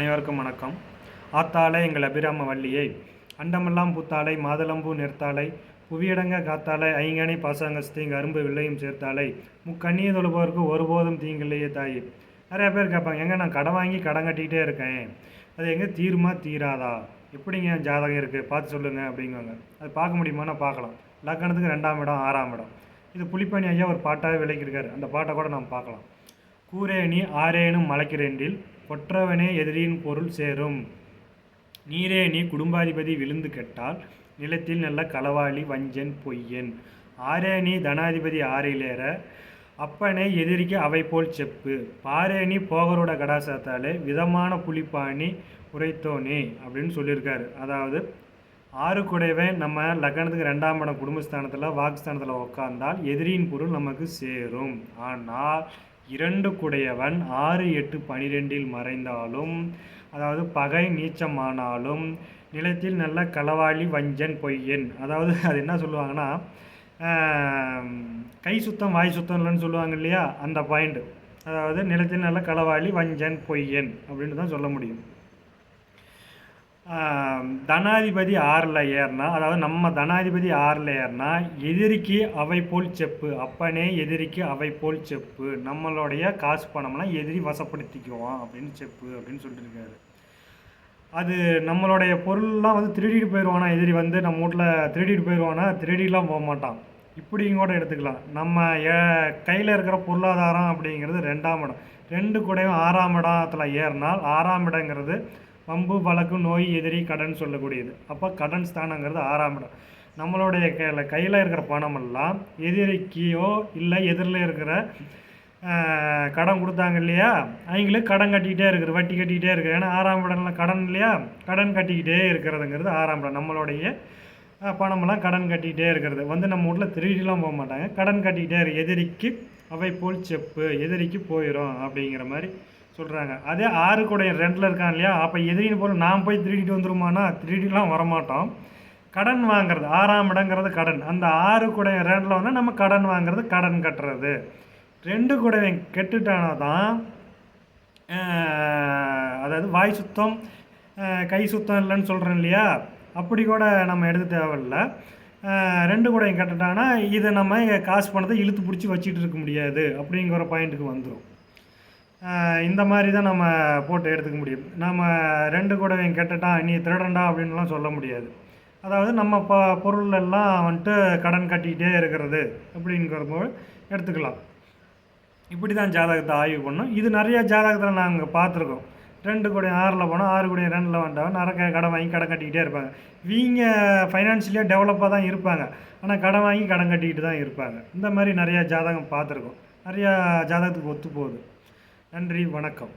அனைவருக்கும் வணக்கம். ஆத்தாளை எங்கள் அபிராம வள்ளியை அண்டமெல்லாம் பூத்தாளை மாதளம்பூ நிறுத்தாளை புவியடங்க காத்தாளை ஐங்கனி பாசாங்கஸ்தீங்க அரும்பு வில்லையும் சேர்த்தாளை முக்கண்ணியை தொழுபவருக்கு ஒருபோதும் தீங்கில்லையே தாய். நிறைய பேர் கேட்பாங்க எங்க நான் கடன் வாங்கி கடன் கட்டிக்கிட்டே இருக்கேன். அது எங்கே தீருமா தீராதா? எப்படிங்க ஜாதகம் இருக்குது பார்த்து சொல்லுங்கள் அப்படிங்குவாங்க. அது பார்க்க முடியுமானா பார்க்கலாம். லக்கணத்துக்கு ரெண்டாம் இடம் ஆறாம் இடம். இது புலிப்பணி ஐயா ஒரு பாட்டாகவே விளக்கியிருக்காரு. அந்த பாட்டை கூட நம்ம பார்க்கலாம். கூரேணி ஆரேனும் மலைக்கிறேண்டில் பொற்றவனே எதிரியின் பொருள் சேரும். நீரேணி குடும்பாதிபதி விழுந்து கெட்டால் நிலத்தில் நல்ல களவாளி வஞ்சன் பொய்யன். ஆரேணி தனாதிபதி ஆறிலேற அப்பனே எதிரிக்கு அவை போல் செப்பு பாரேணி போகரோட கடாசத்தாலே விதமான புலிப்பாணி உரைத்தோனே அப்படின்னு சொல்லியிருக்காரு. அதாவது ஆறு குடைவன் நம்ம லக்னத்துக்கு ரெண்டாம் இடம் குடும்பஸ்தானத்தில் வாக்குஸ்தானத்தில் உட்கார்ந்தால் எதிரியின் பொருள் நமக்கு சேரும். ஆனால் இரண்டு குடையவன் ஆறு எட்டு பனிரெண்டில் மறைந்தாலும் அதாவது பகை நீச்சமானாலும் நிலத்தில் நல்ல களவாளி வஞ்சன் பொய்யன். அதாவது அது என்ன சொல்லுவாங்கன்னா கை சுத்தம் வாய் சுத்தம் இல்லைன்னு சொல்லுவாங்க இல்லையா? அந்த பாயிண்ட் அதாவது நிலத்தில் நல்ல களவாளி வஞ்சன் பொய்யன் அப்படின்னு தான் சொல்ல முடியும். தனாதிபதி ஆறில் ஏறினா அதாவது நம்ம தனாதிபதி ஆறில் ஏறினா எதிரிக்கு அவை போல் செப்பு அப்பனே எதிரிக்கு அவை போல் செப்பு நம்மளுடைய காசு பணம்லாம் எதிரி வசப்படுத்திக்குவான் அப்படின்னு செப்பு அப்படின்னு சொல்லியிருக்காரு அது நம்மளுடைய பொருள்லாம் வந்து திருடிட்டு போயிடுவானா எதிரி வந்து நம்ம வீட்டில் திருடிட்டு போயிடுவானா திருடிலாம் போக மாட்டான். இப்படியும் கூட எடுத்துக்கலாம். நம்ம கையில் இருக்கிற பொருளாதாரம் அப்படிங்கிறது ரெண்டாம் இடம். ரெண்டு கூடயும் ஆறாம் இடத்துல ஏறினால் ஆறாம் இடங்கிறது வம்பு வழக்கு நோய் எதிரி கடன் சொல்லக்கூடியது. அப்போ கடன் ஸ்தானங்கிறது ஆறாம் இடம். நம்மளுடைய கையில் கையில் இருக்கிற பணமெல்லாம் எதிரிக்கையோ இல்லை எதிரில் இருக்கிற கடன் கொடுத்தாங்க இல்லையா? அவங்களுக்கு கடன் கட்டிக்கிட்டே இருக்குது வட்டி கட்டிக்கிட்டே இருக்குது. ஏன்னா ஆறாம் இடம்ல கடன் இல்லையா? கடன் கட்டிக்கிட்டே இருக்கிறதுங்கிறது ஆறாம் இடம். நம்மளுடைய பணமெல்லாம் கடன் கட்டிக்கிட்டே இருக்கிறது. வந்து நம்ம வீட்டில் திருடிலாம் போக மாட்டாங்க. கடன் கட்டிக்கிட்டே இருக்கு எதிரிக்கு அவை போல் செப்பு எதிரிக்கு போயிடும் அப்படிங்கிற மாதிரி சொல்கிறாங்க அதே ஆறு கூட ரெண்டில் இருக்கான் இல்லையா? அப்போ எதிரின்னு போல் நான் போய் திருடிட்டு வந்துருமானா திருடிலாம் வரமாட்டோம். கடன் வாங்குறது ஆறாம் இடங்கிறது கடன். அந்த ஆறு கூட ரெண்டில் வந்து நம்ம கடன் வாங்குறது கடன் கட்டுறது. ரெண்டு கூடவை கெட்டுட்டானா தான் அதாவது வாய் சுத்தம் கை சுத்தம் இல்லைன்னு சொல்கிறேன் இல்லையா? அப்படி கூட நம்ம எடுக்க தேவையில்ல. ரெண்டு கூடையும் கட்டுட்டானா இதை நம்ம காசு பணத்தை இழுத்து பிடிச்சி வச்சுட்டு இருக்க முடியாது அப்படிங்கிற பாயிண்ட்டுக்கு வந்துடும் இந்த மாதிரி தான் நம்ம போட்டு எடுத்துக்க முடியும். நம்ம ரெண்டு கூடவையும் கெட்டுட்டான் நீ திருடண்டா அப்படின்லாம் சொல்ல முடியாது. அதாவது நம்ம ப பொருள் எல்லாம் வந்துட்டு கடன் கட்டிக்கிட்டே இருக்கிறது அப்படிங்கிற போது எடுத்துக்கலாம். இப்படி தான் ஜாதகத்தை ஆய்வு பண்ணோம். இது நிறைய ஜாதகத்தில் நாங்கள் பார்த்துருக்கோம். ரெண்டு கூட ஆறில் போனால் ஆறு கூட ரெண்டில் வந்தவன் நிறைய கடன் வாங்கி கடன் கட்டிக்கிட்டே இருப்பாங்க. இவங்க ஃபைனான்ஷியலியாக டெவலப்பாக தான் இருப்பாங்க. ஆனால் கடன் வாங்கி கடன் கட்டிக்கிட்டு தான் இருப்பாங்க. இந்த மாதிரி நிறையா ஜாதகம் பார்த்துருக்கோம். நிறையா ஜாதகத்துக்கு ஒத்து போகுது. நன்றி வணக்கம்.